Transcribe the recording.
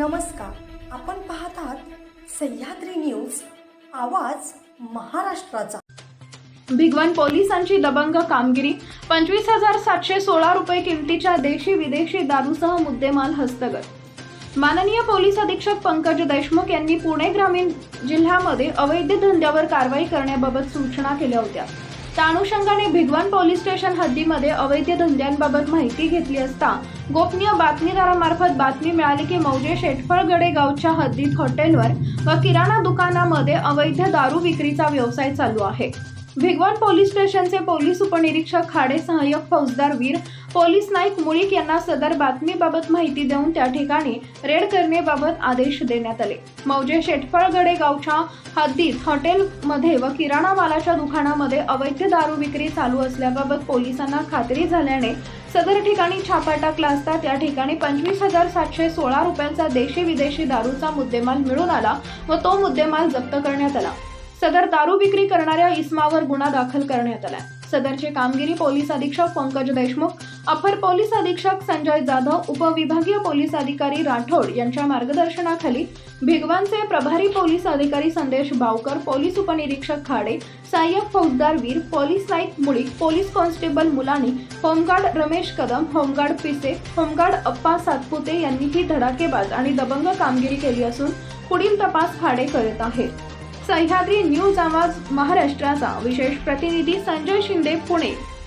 नमस्कार. आपण पाहतात सह्याद्री न्यूज आवाज महाराष्ट्राचा. भिगवण पोलिसांची दबंग कामगिरी पंचवीस हजार सातशे सोळा रुपये किमतीच्या देशी विदेशी दारूसह मुद्देमाल हस्तगत. माननीय पोलीस अधीक्षक पंकज देशमुख यांनी पुणे ग्रामीण जिल्ह्यामध्ये अवैध धंद्यावर कारवाई करण्याबाबत सूचना केल्या होत्या. त्या अनुषंगाने भिगवण पोलीस स्टेशन हद्दीमध्ये अवैध धंद्यांबाबत माहिती घेतली असता गोपनीय बातमीदारामार्फत बातमी मिळाली की मौजे शेटफळगडे गावच्या हद्दीत हॉटेलवर व किराणा दुकानामध्ये अवैध दारू विक्रीचा व्यवसाय चालू आहे. भिगवण पोलीस स्टेशनचे पोलीस उपनिरीक्षक खाडे सहाय्यक फौजदार वीर पोलीस नाईक मुळीक यांना सदर बातमीबाबत माहिती देऊन त्या ठिकाणी रेड करण्याबाबत आदेश देण्यात आले. मौजे शेटफळगडे गावच्या हद्दीत हॉटेलमध्ये व किराणा मालाच्या दुकानामध्ये अवैध दारू विक्री चालू असल्याबाबत पोलिसांना खात्री झाल्याने सदर ठिकाणी छापा टाकला असता त्या ठिकाणी पंचवीस हजार सातशे सोळा रुपयांचा देशी विदेशी दारूचा मुद्देमाल मिळून आला व तो मुद्देमाल जप्त करण्यात आला. सदर दारू विक्री करणाऱ्या इस्मावर गुन्हा दाखल करण्यात आला सदरची कामगिरी पोलीस अधीक्षक पंकज देशमुख अपर पोलीस अधीक्षक संजय जाधव उपविभागीय पोलीस अधिकारी राठोड यांच्या मार्गदर्शनाखाली भिगवानचे प्रभारी पोलीस अधिकारी संदेश बावकर पोलीस उपनिरीक्षक खाडे सहाय्यक फौजदार Veer police Naik Mulik police constable Mulani home guard Ramesh Kadam home guard Pise home guard Appa Satpute यांनी ही धडाकेबाज आणि दबंग कामगिरी केली असून पुढील तपास खाडे करत आहेत. सह्याद्री न्यूज आवाज महाराष्ट्राचा. विशेष प्रतिनिधी संजय शिंदे पुणे.